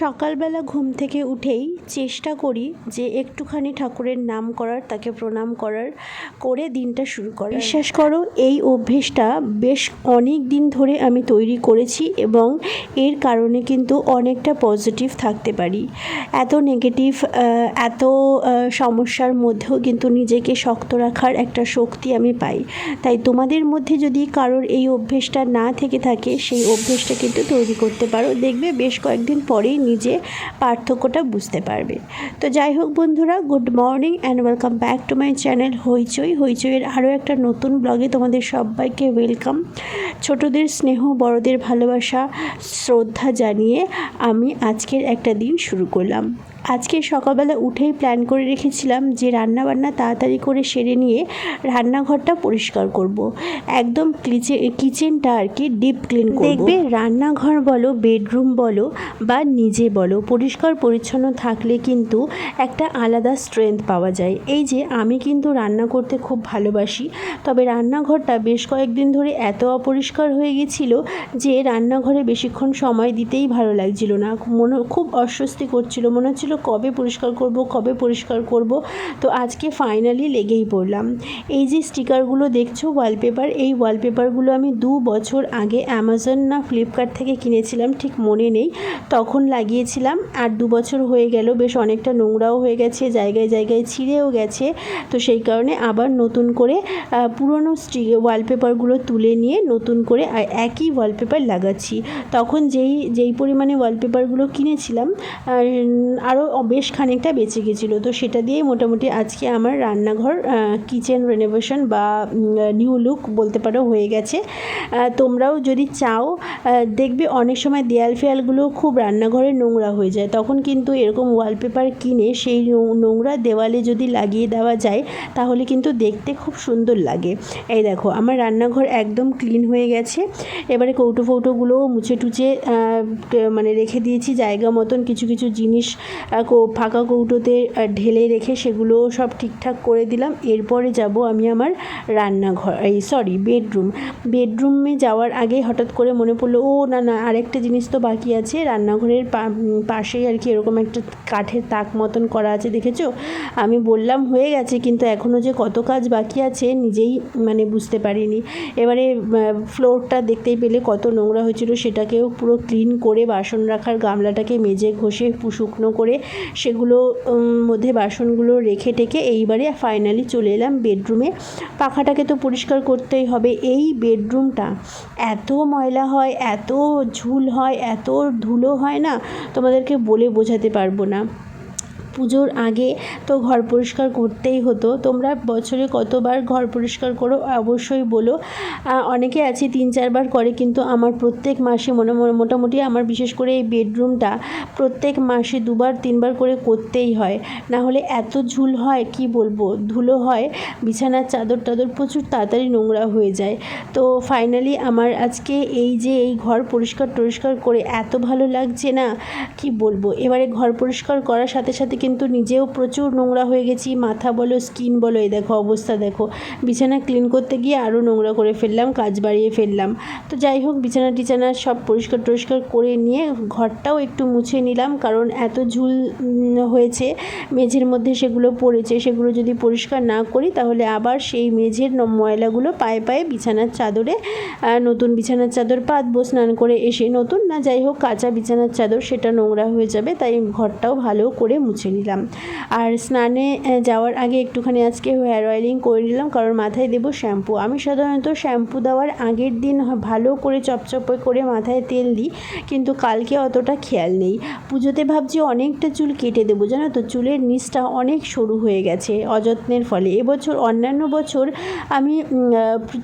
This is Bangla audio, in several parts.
সকালবেলা ঘুম থেকে উঠেই চেষ্টা করি যে একটুখানি ঠাকুরের নাম করার, তাকে প্রণাম করার করে দিনটা শুরু করার। বিশ্বাস করো, এই অভ্যেসটা বেশ অনেক দিন ধরে আমি তৈরি করেছি এবং এর কারণে কিন্তু অনেকটা পজিটিভ থাকতে পারি। এত নেগেটিভ এত সমস্যার মধ্যেও কিন্তু নিজেকে শক্ত রাখার একটা শক্তি আমি পাই। তাই তোমাদের মধ্যে যদি কারোর এই অভ্যেসটা না থেকে থাকে, সেই অভ্যেসটা কিন্তু তৈরি করতে পারো। দেখবে বেশ কয়েকদিন পরেই নিজে পার্থক্যটা বুঝতে পারবে। তো যাই হোক বন্ধুরা, good morning and welcome back to my channel Hoichoi. হইচইয়ের আরও একটা নতুন ব্লগে তোমাদের সবাইকে ওয়েলকাম ছোটদের স্নেহ, বড়দের ভালোবাসা, শ্রদ্ধা জানিয়ে আমি আজকের একটা দিন শুরু করলাম। আজকে সকালবেলা উঠেই প্ল্যান করে রেখেছিলাম যে রান্না বান্না তাড়াতাড়ি করে সেরে নিয়ে রান্নাঘরটা পরিষ্কার করব। একদম কিচেনটা আর কি ডিপ ক্লিন দেখবে রান্নাঘর বলো বেডরুম বলো বা নিজে বলো, পরিষ্কার পরিচ্ছন্ন থাকলে কিন্তু একটা আলাদা স্ট্রেংথ পাওয়া যায়। এই যে আমি কিন্তু রান্না করতে খুব ভালোবাসি, তবে রান্নাঘরটা বেশ কয়েকদিন ধরে এত অপরিষ্কার হয়ে গেছিল যে রান্নাঘরে বেশিক্ষণ সময় দিতেই ভালো লাগছিল না। মনে, খুব অস্বস্তি করছিল, মনে হচ্ছিল কবে পরিষ্কার করব কবে পরিষ্কার করব? তো আজকে ফাইনালি লেগেই পড়লাম। এই যে স্টিকারগুলো দেখছ ওয়ালপেপার এই ওয়ালপেপারগুলো আমি দু বছর আগে অ্যামাজন না ফ্লিপকার্ট থেকে কিনেছিলাম ঠিক মনে নেই। তখন লাগিয়েছিলাম আর দু বছর হয়ে গেল বেশ অনেকটা নোংরাও হয়ে গেছে জায়গায় জায়গায় ছিঁড়েও গেছে। তো সেই কারণে আবার নতুন করে পুরনো স্টি ওয়ালপেপারগুলো তুলে নিয়ে নতুন করে একই ওয়ালপেপার লাগাচ্ছি। তখন যেই যেই পরিমাণে ওয়ালপেপারগুলো কিনেছিলাম আর, আরও বেশ খানিকটা বেঁচে গেছিল। তো সেটা দিয়েই মোটামুটি আজকে আমার রান্নাঘর কিচেন রেনোভেশন বা নিউ লুক বলতে পারো হয়ে গেছে। তোমরাও যদি চাও দেখবে অনেক সময় দেয়াল ফেয়ালগুলো খুব রান্নাঘরে নোংরা হয়ে যায়। তখন কিন্তু এরকম ওয়ালপেপার কিনে সেই নোংরা দেওয়ালে যদি লাগিয়ে দেওয়া যায়, তাহলে কিন্তু দেখতে খুব সুন্দর লাগে। এই দেখো, আমার রান্নাঘর একদম ক্লিন হয়ে গেছে। এবারে কৌটো ফৌটোগুলোও মুছে টুচে মানে রেখে দিয়েছি জায়গা মতন, কিছু কিছু জিনিস ফাঁকা কৌটোতে ঢেলে রেখে সেগুলো সব ঠিকঠাক করে দিলাম। এরপরে যাব আমি আমার রান্নাঘর, এই সরি বেডরুম বেডরুমে যাওয়ার আগে হঠাৎ করে মনে পড়ল, ও না না, আরেকটা জিনিস তো বাকি আছে। রান্নাঘরের পাশেই আর কি এরকম একটা কাঠের তাক মতন করা আছে, দেখেছ? আমি বললাম, হয়ে গেছে, কিন্তু এখনও যে কত কাজ বাকি আছে, নিজেই মানে বুঝতে পারিনি। এবারে ফ্লোরটা দেখতেই পেলে কত নোংরা হয়েছিল, সেটাকেও পুরো ক্লিন করে বাসন রাখার গামলাটাকে মেজে ঘষে শুকনো করে সেগুলো মধ্যে বাসনগুলো রেখে টেখে এইবারে ফাইনালি চলে এলাম বেডরুমে পাখাটাকে তো পরিষ্কার করতেই হবে। এই বেডরুমটা এত ময়লা হয়, এত ঝুল হয়, এত ধুলো হয় না, তোমাদেরকে বলে বোঝাতে পারব না। পুজোর আগে তো ঘর পরিষ্কার করতেই হতো। তোমরা বছরে কতবার ঘর পরিষ্কার করো অবশ্যই বলো। অনেকে আছে তিন চারবার করে কিন্তু আমার প্রত্যেক মাসে মনে মোটামুটি আমার বিশেষ করে এই বেডরুমটা প্রত্যেক মাসে দুবার তিনবার করে করতেই হয়। না হলে এত ঝুল হয়, কি বলব? ধুলো হয়, বিছানার চাদর টাদর প্রচুর তাড়াতাড়ি নোংরা হয়ে যায়। তো ফাইনালি আমার আজকে এই যে এই ঘর পরিষ্কার টরিষ্কার করে এত ভালো লাগছে না, কি বলব? এবারে ঘর পরিষ্কার করার সাথে সাথে কিন্তু নিজেও প্রচুর নোংরা হয়ে গেছি। মাথা বলো, স্কিন বলো, এই দেখো অবস্থা দেখো। বিছানা ক্লিন করতে গিয়ে আরও নোংরা করে ফেললাম, কাজ বাড়িয়ে ফেললাম। তো যাই হোক, বিছানা টিছানা সব পরিষ্কার টরিষ্কার করে নিয়ে ঘরটাও একটু মুছে নিলাম। কারণ এত ঝুল হয়েছে, মেঝের মধ্যে সেগুলো পড়েছে। সেগুলো যদি পরিষ্কার না করি, তাহলে আবার সেই মেঝের ময়লাগুলো পায়ে পায়ে বিছানার চাদরে নতুন বিছানার চাদর পাতবো, স্নান করে এসে নতুন। না যাই হোক, কাঁচা বিছানার চাদর, সেটা নোংরা হয়ে যাবে, তাই ঘরটাও ভালো করে মুছে নিলাম। আর স্নানে যাওয়ার আগে একটুখানি আজকে হেয়ার অয়েলিং করে নিলাম কারণ মাথায় দেবো শ্যাম্পু আমি সাধারণত শ্যাম্পু দেওয়ার আগের দিন ভালো করে চপচপে করে মাথায় তেল দিই কিন্তু কালকে অতটা খেয়াল নেই। পুজোতে ভাবছি অনেকটা চুল কেটে দেবো জানো তো? চুলের নিচটা অনেক সরু হয়ে গেছে অযত্নের ফলে। এবছর অন্যান্য বছর আমি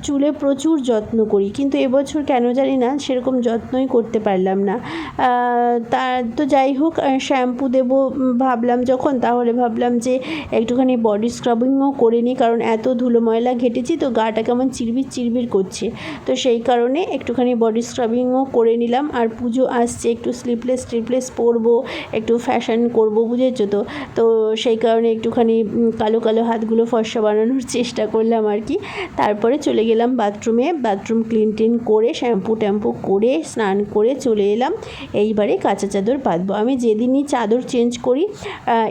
চুলে প্রচুর যত্ন করি কিন্তু এবছর কেন জানি না সেরকম যত্নই করতে পারলাম না। আহ, তা তো যাই হোক শ্যাম্পু দেবো ভাবলাম এলাম যখন, তাহলে ভাবলাম যে একটুখানি বডি স্ক্রাবিংও করে নিই, কারণ এত ধুলো ময়লা ঘেটেছি তো গাটা কেমন চিরবির চিরবির করছে। তো সেই কারণে একটুখানি বডি স্ক্রাবিংও করে নিলাম, আর পুজো আসছে, একটু স্লিপলেস স্লিপলেস পরবো, একটু ফ্যাশন করব, বুঝেছ তো? তো সেই কারণে একটুখানি কালো কালো হাতগুলো ফর্সা বানানোর চেষ্টা করলাম আর কি। তারপরে চলে গেলাম বাথরুমে বাথরুম ক্লিন টিন করে শ্যাম্পু ট্যাম্পু করে, স্নান করে চলে এলাম। এইবারে কাঁচা চাদর পাতবো। আমি যেদিনই চাদর চেঞ্জ করি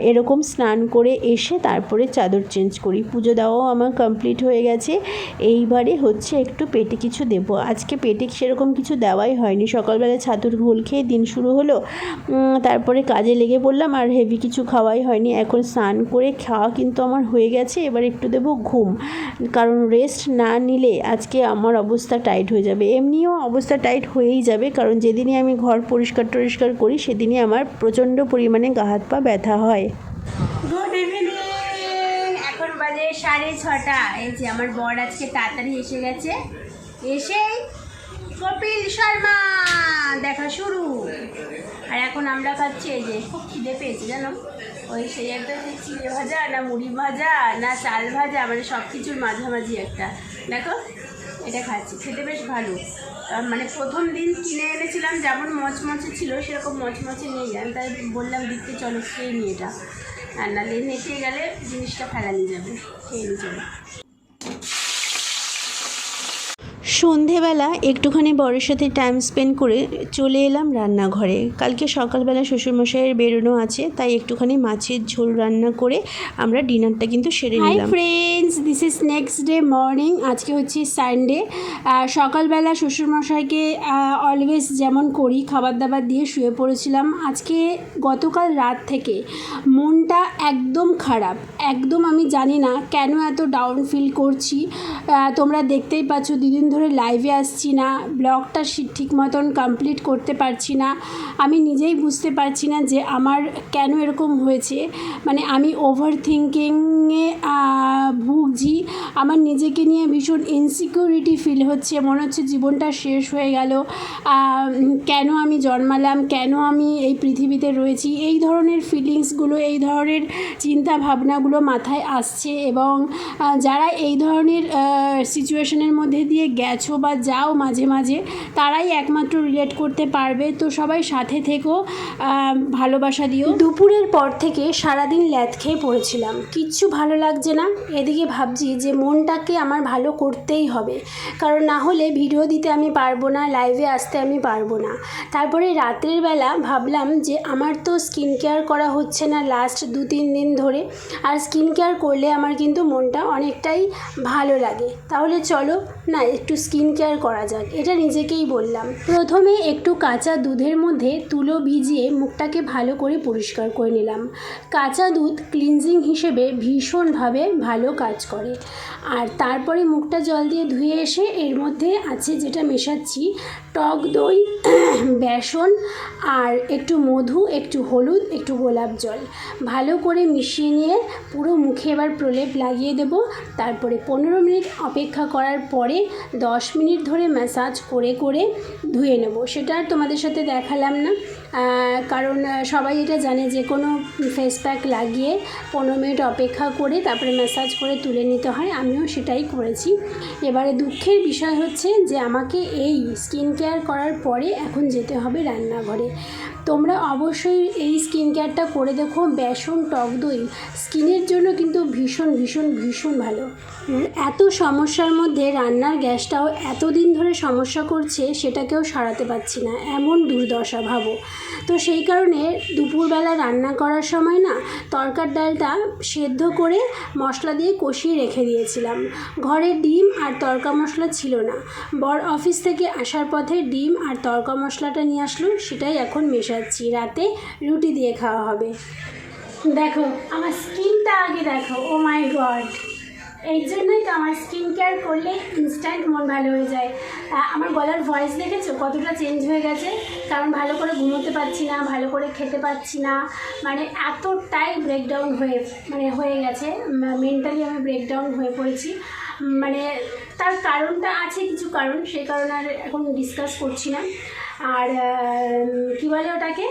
এরকম স্নান করে এসে তারপরে চাদর চেঞ্জ করি। পুজো দেওয়াও আমার কমপ্লিট হয়ে গেছে। এইবারে হচ্ছে একটু পেটে কিছু দেবো। আজকে পেটে সেরকম কিছু দেওয়াই হয়নি। সকালবেলা ছাতুর ঘোল খেয়ে দিন শুরু হলো। তারপরে কাজে লেগে পড়লাম। আর হেভি কিছু খাওয়াই হয়নি। এখন স্নান করে খাওয়া কিন্তু আমার হয়ে গেছে। এবার একটু দেবো ঘুম। কারণ রেস্ট না নিলে আজকে আমার অবস্থা টাইট হয়ে যাবে। এমনিও অবস্থা টাইট হয়েই যাবে। কারণ যেদিনই আমি ঘর পরিষ্কার টরিষ্কার করি, সেদিনই আমার প্রচণ্ড পরিমাণে গা হাত পা ব্যথা হয়। গুড ইভিনিং এখন বাজে সাড়ে ছটা। এই যে আমার বর আজকে তাড়াতাড়ি এসে গেছে। এসেই কপিল শর্মা! দেখা শুরু। আর এখন আমরা খাচ্ছি এই যে, খুব খিদে পেয়েছি, জানো? ওই সেই একটা যে চিড়ে ভাজা না মুড়ি ভাজা না চাল ভাজা মানে সব কিছুর মাঝামাঝি একটা। দেখো এটা খাচ্ছি, খেতে বেশ ভালো। মানে প্রথম দিন কিনে এনেছিলাম, যেমন মচমচে ছিল, সেরকম মচমচে নিয়ে গেলাম তাই বললাম, দিতে চলো, খেয়ে নিয়ে এটা। আর নাহলে নেটে গেলে জিনিসটা ফেলানি যাবে, খেয়ে নিয়ে সন্ধেবেলা একটুখানি বরের সাথে টাইম স্পেন্ড করে চলে এলাম রান্নাঘরে। কালকে সকালবেলা শ্বশুরমশাইয়ের বেরোনো আছে তাই একটুখানি মাছের ঝোল রান্না করে আমরা ডিনারটা কিন্তু সেরে হাই নিলাম। Friends this is next day morning আজকে হচ্ছে সানডে সকালবেলা শ্বশুরমশাইকে অলওয়েজ যেমন করি খাবার দাবার দিয়ে শুয়ে পড়েছিলাম। আজকে গতকাল রাত থেকে মনটা একদম খারাপ। একদম আমি জানি না কেন এত ডাউন ফিল করছি। তোমরা দেখতেই পাচ্ছ দুদিন ধরে লাইভে আসছি না ব্লগটা ঠিক মতন কমপ্লিট করতে পারছি না। আমি নিজেই বুঝতে পারছি না যে আমার কেন এরকম হয়েছে। মানে আমি ওভার থিঙ্কিংয়ে ভুগছি। আমার নিজেকে নিয়ে ভীষণ ইনসিকিউরিটি ফিল হচ্ছে। মনে হচ্ছে জীবনটা শেষ হয়ে গেল। কেন আমি জন্মালাম? কেন আমি এই পৃথিবীতে রয়েছি? এই ধরনের ফিলিংসগুলো এই ধরনের চিন্তা ভাবনাগুলো মাথায় আসছে এবং যারা এই ধরনের সিচুয়েশনের মধ্যে দিয়ে গেছো বা যাও মাঝে মাঝে, তারাই একমাত্র রিলেট করতে পারবে। তো সবাই সাথে থেকেও ভালোবাসা দিও। দুপুরের পর থেকে সারাদিন ল্যাদ খেয়ে পড়েছিলাম। কিচ্ছু ভালো লাগছে না। এদিকে ভাবছি যে মনটাকে আমার ভালো করতেই হবে। কারণ না হলে ভিডিও দিতে আমি পারব না লাইভে আসতে আমি পারব না। তারপরে রাতের বেলা ভাবলাম যে আমার তো স্কিন কেয়ার করা হচ্ছে না লাস্ট দু তিন দিন ধরে। আর স্কিন কেয়ার করলে আমার কিন্তু মনটা অনেকটাই ভালো লাগে। তাহলে চলো না, একটু স্কিন কেয়ার করা যাক, এটা নিজেকেই বললাম। প্রথমে একটু কাঁচা দুধের মধ্যে তুলো ভিজিয়ে মুখটাকে ভালো করে পরিষ্কার করে নিলাম। কাঁচা দুধ ক্লিনজিং হিসেবে ভীষণভাবে ভালো কাজ করে। আর তারপরে মুখটা জল দিয়ে ধুয়ে এসে এর মধ্যে আছে যেটা মেশাচ্ছি টক দই, বেসন আর একটু মধু, একটু হলুদ, একটু গোলাপ জল। ভালো করে মিশিয়ে নিয়ে পুরো মুখে এবার প্রলেপ লাগিয়ে দেব। তারপরে পনেরো মিনিট অপেক্ষা করার পরে দশ মিনিট ধরে ম্যাসাজ করে করে ধুয়ে নেব। সেটা আর তোমাদের সাথে দেখালাম না। কারণ সবাই এটা জানে যে কোনো ফেস প্যাক লাগিয়ে পনেরো মিনিট অপেক্ষা করে তারপরে ম্যাসাজ করে তুলে নিতে হয়। আমিও সেটাই করেছি। এবারে দুঃখের বিষয় হচ্ছে যে আমাকে এই স্কিন কেয়ার করার পরে এখন যেতে হবে রান্নাঘরে। তোমরা অবশ্যই এই স্কিন কেয়ারটা করে দেখো। বেসন, টক দই স্কিনের জন্য কিন্তু ভীষণ ভীষণ ভীষণ ভালো। এত সমস্যার মধ্যে রান্নার গ্যাসটাও এতদিন ধরে সমস্যা করছে, সেটাকেও সারাতে পারছি না। এমন দুর্দশা ভাবো। তো সেই কারণে দুপুরবেলা রান্না করার সময় না তরকার ডালটা সেদ্ধ করে মশলা দিয়ে কষিয়ে রেখে দিয়েছিলাম। ঘরে ডিম আর তরকা মশলা ছিল না। বর অফিস থেকে আসার পথে ডিম আর তরকা মশলাটা নিয়ে আসলো, সেটাই এখন মেশাচ্ছি। রাতে রুটি দিয়ে খাওয়া হবে। দেখো, আমার স্কিনটা আগে দেখো। ও মাই গড এই জন্যই তো আমার স্কিন কেয়ার করলে ইনস্ট্যান্ট মন ভালো হয়ে যায়। আমার গলার ভয়েস দেখেছ? কতটা চেঞ্জ হয়ে গেছে? কারণ ভালো করে ঘুমোতে পারছি না, ভালো করে খেতে পারছি না। মানে এতটাই ব্রেকডাউন হয়ে মানে হয়ে গেছে। মেন্টালি আমি ব্রেকডাউন হয়ে পড়েছি। মানে তার কারণটা আছে, কিছু কারণ। সেই কারণে আর এখন ডিসকাস করছি না। আর কী বলে ওটাকে?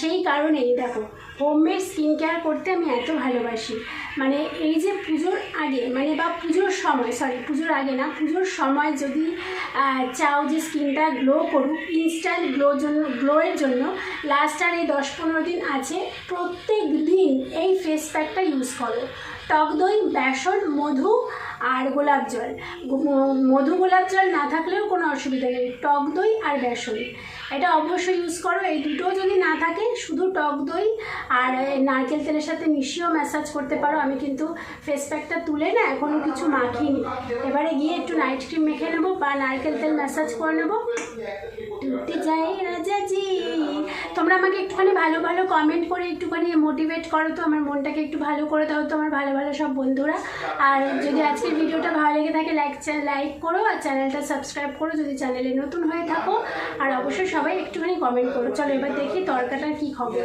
সেই কারণেই, দেখো। হোমমেড স্কিন কেয়ার করতে আমি এত ভালোবাসি। মানে এই যে পুজোর আগে মানে বা পুজোর সময় সরি পুজোর আগে না, পুজোর সময় যদি চাও যে স্কিনটা গ্লো করুক ইনস্ট্যান্ট গ্লো জন্য গ্লোয়ের জন্য লাস্ট আর এই দশ পনেরো দিন আছে, প্রত্যেক দিন এই ফেস প্যাকটা ইউজ করো। টক দই, বেসন, মধু আর গোলাপ জল। মধু গোলাপ জল না থাকলেও কোনো অসুবিধা নেই। টক দই আর বেসন। এটা অবশ্যই ইউজ করো। এই দুটো যদি না থাকে, শুধু টক দই আর নারকেল তেলের সাথে মিশিয়েও ম্যাসাজ করতে পারো। আমি কিন্তু ফেস প্যাকটা তুলে না এখনও কিছু মাখিনি। এবারে গিয়ে একটু নাইট ক্রিম মেখে নেব বা নারকেল তেল ম্যাসাজ করে নেব। টুটে যায় রাজাজি তোমরা আমাকে একটুখানি ভালো ভালো কমেন্ট করে একটুখানি মোটিভেট করো তো, আমার মনটাকে একটু ভালো করে দাও তো, আমার ভালো ভালো সব বন্ধুরা। আর যদি আজকের ভিডিওটা ভালো লেগে থাকে লাইক লাইক করো আর চ্যানেলটা সাবস্ক্রাইব করো যদি চ্যানেলে নতুন হয়ে থাকো। আর অবশ্যই সবাই একটুখানি কমেন্ট করো। চলো এবার দেখি তরকাটার কী খবর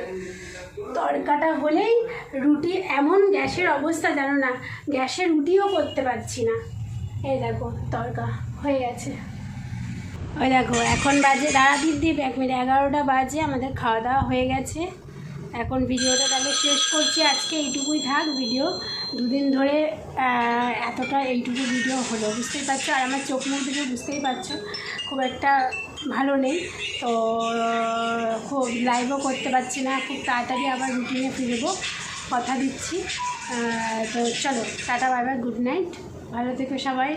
তরকাটা হলেই রুটি, এমন গ্যাসের অবস্থা জানো না, গ্যাসে রুটিও করতে পারছি না। এই দেখো, তরকা হয়ে গেছে। ওই দেখো, এখন বাজে, দাঁড়া দীপ এক মিনিট, এগারোটা বাজে, আমাদের খাওয়া দাওয়া হয়ে গেছে। এখন ভিডিওটা তাহলে শেষ করছি। আজকে এইটুকুই থাক ভিডিও। দুদিন ধরে এতটা এইটুকু ভিডিও হলো, বুঝতেই পারছ? আর আমার চোখ মুখ দেখে বুঝতেই পারছ? খুব একটা ভালো নেই। তো, খুব লাইভও করতে পারছি না। খুব তাড়াতাড়ি আবার রুটিনে ফিরবো কথা দিচ্ছি। তো চলো, টাটা বাই গুড নাইট ভালো থেকো সবাই।